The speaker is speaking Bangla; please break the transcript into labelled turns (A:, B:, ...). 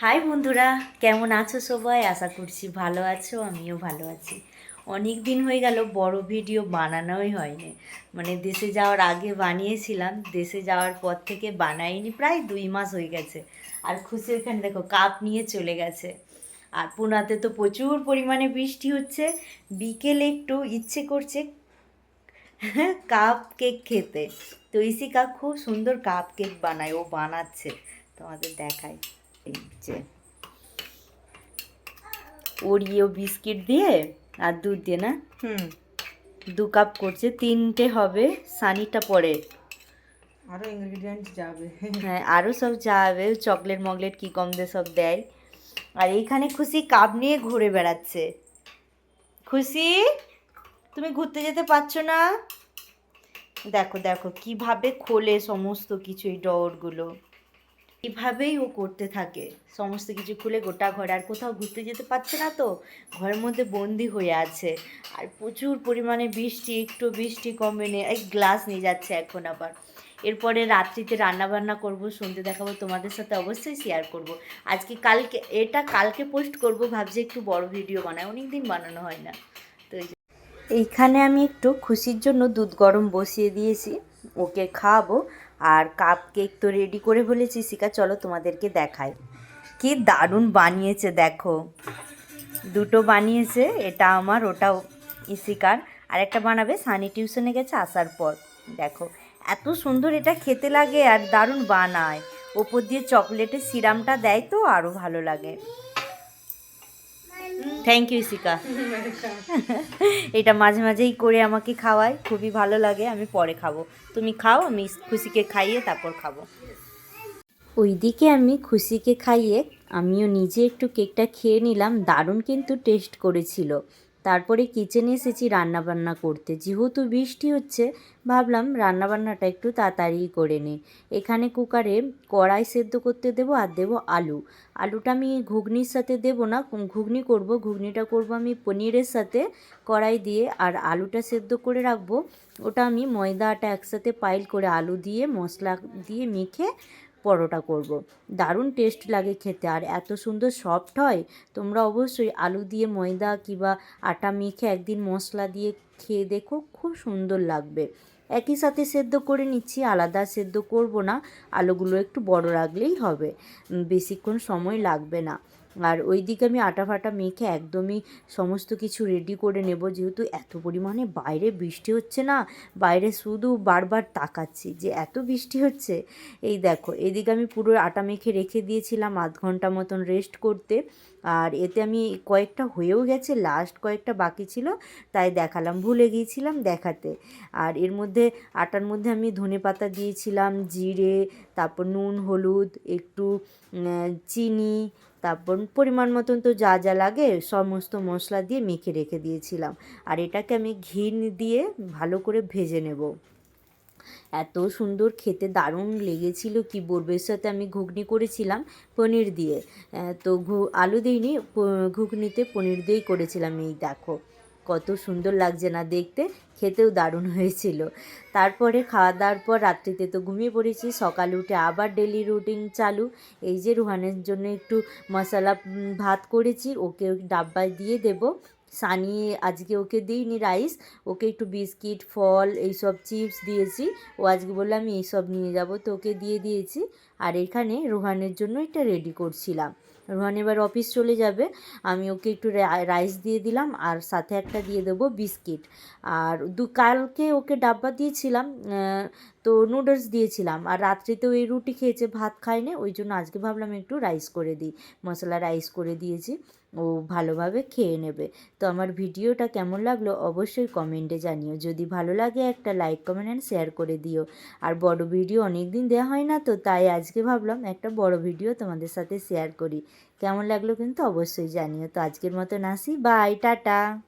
A: হাই বন্ধুরা। কেমন আছো সবাই? আশা করছি ভালো আছো, আমিও ভালো আছি। অনেক দিন হয়ে গেল, বড় ভিডিও বানানোই হয়নি। মানে দেশে যাওয়ার আগে বানিয়েছিলাম, দেশে যাওয়ার পর থেকে বানাইনি, প্রায় দুই মাস হয়ে গেছে। আর খুশি এখানে দেখো, কাপ নিয়ে চলে গেছে। আর পুনাতে তো প্রচুর পরিমাণে বৃষ্টি হচ্ছে। বিকেলে একটু ইচ্ছে করছে কাপ কেক খেতে। তো ইসি ইসিকা খুব সুন্দর কাপ কেক বানায়, ও বানাচ্ছে। তোমাদের দেখাই। এই যে ওরিও বিস্কিট দিয়ে আর দুধ দিয়ে না?
B: হুম।
A: দু কাপ করছে তিনটে হবে সানিটা পরে।
B: আরও ইনগ্রিডিয়েন্ট যাবে।
A: হ্যাঁ আরও সব যাবে চকলেট মকলেট কী কম দিয়ে সব দেয়। আর এইখানে খুশি কাপ নিয়ে ঘুরে বেড়াচ্ছে। খুশি তুমি ঘুরতে যেতে পারছ না? দেখো দেখো কীভাবে খোলে সমস্ত কিছু এই ডরগুলো এভাবেই ও করতে থাকে। সমস্ত কিছু খুলে গোটা ঘরে, আর কোথাও ঘুরতে যেতে পারছে না তো? ঘরের মধ্যে বন্দি হয়ে আছে। আর প্রচুর পরিমাণে বৃষ্টি, একটু বৃষ্টি কমে নেই এই গ্লাস নিয়ে যাচ্ছে এখন আবার। এরপরে রাত্রিতে রান্না বান্না করব সন্ধ্যে দেখাবো, তোমাদের সাথে অবশ্যই শেয়ার করব। আজকে কালকে, এটা কালকে পোস্ট করব, ভাবছি একটু বড় ভিডিও বানায় অনেক দিন বানানো হয় না। তো এইখানে আমি একটু খুশির জন্য দুধ গরম বসিয়ে দিয়েছি, ওকে খাওয়াবো। আর কাপ কেক তো রেডি করে বলেছি, শিকা চলো তোমাদেরকে দেখাই। কি দারুণ বানিয়েছে দেখো। দুটো বানিয়েছে, এটা আমার, ওটাও ইসিকার আর একটা বানাবে, সানি টিউশনে গেছে, আসার পর। দেখো, এত সুন্দর এটা খেতে লাগে আর দারুণ বানায়। ওপর দিয়ে চকলেটের সিরামটা দেয় তো আরও ভালো লাগে। থ্যাংক ইউ ইসিকা এটা মাঝে মাঝেই করে আমাকে খাওয়ায়, খুবই ভালো লাগে, আমি পরে খাব। তুমি খাও, আমি খুশিকে খাইয়ে তারপর খাব। ওইদিকে আমি খুশিকে খাইয়ে, আমিও নিজে একটু কেকটা খেয়ে নিলাম, দারুণ কিন্তু টেস্ট করেছিল। তারপরে কিচেনে এসেছি রান্নাবান্না করতে। যেহেতু বৃষ্টি হচ্ছে, ভাবলাম রান্নাবান্নাটা একটু তাড়াতাড়ি করে নিই এখানে কুকারে কড়াই সেদ্ধ করতে দেবো আর দেবো আলু। আলুটা আমি ঘুগনির সাথে দেবো না ঘুগনি করব। ঘুগনিটা করব আমি পনিরের সাথে কড়াই দিয়ে আর আলুটা সেদ্ধ করে রাখব। ওটা আমি ময়দাটা একসাথে পাইল করে আলু দিয়ে মশলা দিয়ে মেখে পরোটা করব। দারুণ টেস্ট লাগে খেতে। আর এত সুন্দর সফট হয়, তোমরা অবশ্যই আলু দিয়ে ময়দা কিবা আটা মেখে একদিন মশলা দিয়ে খেয়ে দেখো, খুব সুন্দর লাগবে। একই সাথে সেদ্ধ করে নিচ্ছি, আলাদা সেদ্ধ করব না, আলুগুলো একটু বড় রাখলেই হবে। বেশিক্ষণ সময় লাগবে না। আর ওই দিকে আমি আটা ফাটা মেখে একদমই সমস্ত কিছু রেডি করে নেব। যেহেতু এত পরিমাণে বাইরে বৃষ্টি হচ্ছে না, বাইরে শুধু বারবার তাকাচ্ছি যে এত বৃষ্টি হচ্ছে। এই দেখো, এদিকে আমি পুরো আটা মেখে রেখে দিয়েছিলাম আধ ঘণ্টা মতন রেস্ট করতে। আর এতে আমি কয়েকটা হয়েও গেছে লাস্ট কয়েকটা বাকি ছিল, তাই দেখালাম, ভুলে গিয়েছিলাম দেখাতে। আর এর মধ্যে, আটার মধ্যে আমি ধনে পাতা দিয়েছিলাম, জিরে, তারপর নুন, হলুদ, একটু চিনি তারপর পরিমাণ মতন তো যা যা লাগে সমস্ত মশলা দিয়ে মেখে রেখে দিয়েছিলাম। আর এটাকে আমি ঘি দিয়ে ভালো করে ভেজে নেব। এত সুন্দর খেতে দারুণ লেগেছিল, কি বোরবের সাথে আমি ঘুগনি করেছিলাম পনির দিয়ে। তো আলু দিইনি ঘুগনিতে পনির দিয়েই করেছিলাম, এই দেখো। কত সুন্দর লাগছে না দেখতে, খেতেও দারুণ হয়েছিল। তারপরে খাওয়া দাওয়ার পর রাত্রিতে তো ঘুমিয়ে পড়েছি, সকালে উঠে আবার ডেলি রুটিন চালু। এই যে রুহানের জন্য একটু মশলা ভাত করেছি, ওকে ডাব্বায় দিয়ে দেব। সানি আজকে ওকে দিইনি রাইস ওকে একটু বিস্কিট, ফল, এইসব চিপস দিয়েছি। ও আজকে বলল, আমি এইসব নিয়ে যাব। তো ওকে দিয়ে দিয়েছি। আর এখানে রোহানের জন্য এটা রেডি করছিলাম। রোহান এবার অফিস চলে যাবে। আমি ওকে একটু রাইস দিয়ে দিলাম আর সাথে একটা দিয়ে দেবো বিস্কিট আর দু, কালকে ওকে ডাব্বা দিয়েছিলাম তো নুডলস দিয়েছিলাম। আর রাত্রিতেও এই রুটি খেয়েছে, ভাত খায়নি, ওই জন্য আজকে ভাবলাম একটু রাইস করে দিই। মশলা রাইস করে দিয়েছি। ও ভালোভাবে খেয়ে নেবে। তো আমার ভিডিওটা কেমন লাগল অবশ্যই কমেন্টে জানিও। যদি ভালো লাগে একটা লাইক, কমেন্ট অ্যান্ড শেয়ার করে দিও। আর বড় ভিডিও অনেক দিন দেওয়া হয় না তো তাই আজকে ভাবলাম একটা বড় ভিডিও তোমাদের সাথে শেয়ার করি। কেমন লাগল কিন্তু অবশ্যই জানিও। তো আজকের মতন আসি। Bye tata.